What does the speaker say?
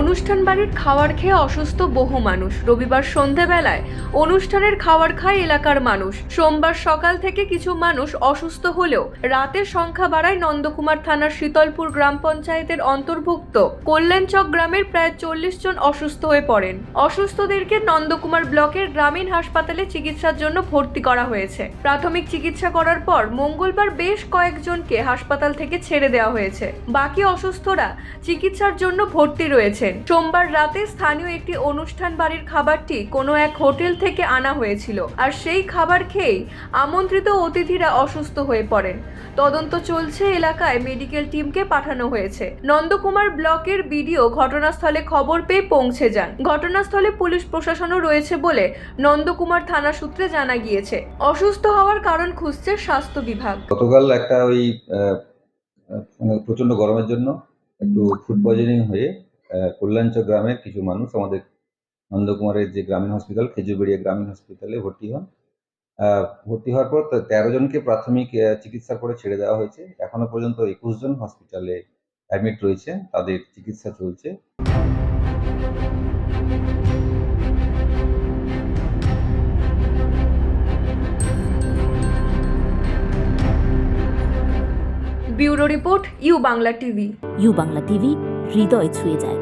অনুষ্ঠান বাড়ির খাওয়ার খেয়ে অসুস্থ বহু মানুষ। রবিবার সন্ধেবেলায় অনুষ্ঠানের খাওয়ার খায় এলাকার মানুষ। সোমবার সকাল থেকে কিছু মানুষ অসুস্থ হলেও রাতের সংখ্যা বাড়ায় নন্দকুমার থানার শীতলপুর গ্রাম পঞ্চায়েতের অন্তর্ভুক্ত। কল্যাণচক গ্রামের প্রায় চল্লিশ জন অসুস্থ হয়ে পড়েন। অসুস্থদেরকে নন্দকুমার ব্লকের গ্রামীণ হাসপাতালে চিকিৎসার জন্য ভর্তি করা হয়েছে। প্রাথমিক চিকিৎসা করার পর মঙ্গলবার বেশ কয়েকজনকে হাসপাতাল থেকে ছেড়ে দেওয়া হয়েছে। বাকি অসুস্থরা চিকিৎসার জন্য ভর্তি রয়েছেন সোমবার রাতে স্থানীয় একটি অনুষ্ঠান বাড়ির খাবারটি কোনো এক হোটেল থেকে আনা হয়েছিল আর সেই খাবার খেয়েই আমন্ত্রিত অতিথিরা অসুস্থ হয়ে পড়েন। তদন্ত চলছে এলাকায় মেডিকেল টিমকে পাঠানো হয়েছে। নন্দকুমার ব্লকের বিডিও ঘটনাস্থলে খবর পেয়ে পৌঁছে যান। ঘটনাস্থলে পুলিশ প্রশাসনও রয়েছে বলে নন্দকুমার থানা সূত্রে জানা গিয়েছে। অসুস্থ হওয়ার কারণ খুঁজছে স্বাস্থ্য বিভাগ। গতকাল একটা ওই মানে প্রচণ্ড গরমের জন্য একটু ফুড পয়জনিং হয়ে আহ, কল্যাণচক গ্রামের কিছু মানুষ আমাদের নন্দকুমারের যে গ্রামীণ হসপিটাল খেজুরবেড়িয়া গ্রামীণ হসপিটালে ভর্তি হন। ভর্তি হওয়ার পর তে- তেরো জনকে প্রাথমিক আহ, চিকিৎসা করে ছেড়ে দেওয়া হয়েছে। এখনও পর্যন্ত একুশ জন হসপিটালে অ্যাডমিট রয়েছে। তাদের চিকিৎসা চলছে। Bureau report U Bangla TV. U Bangla TV হৃদয় ছুঁয়ে যায়।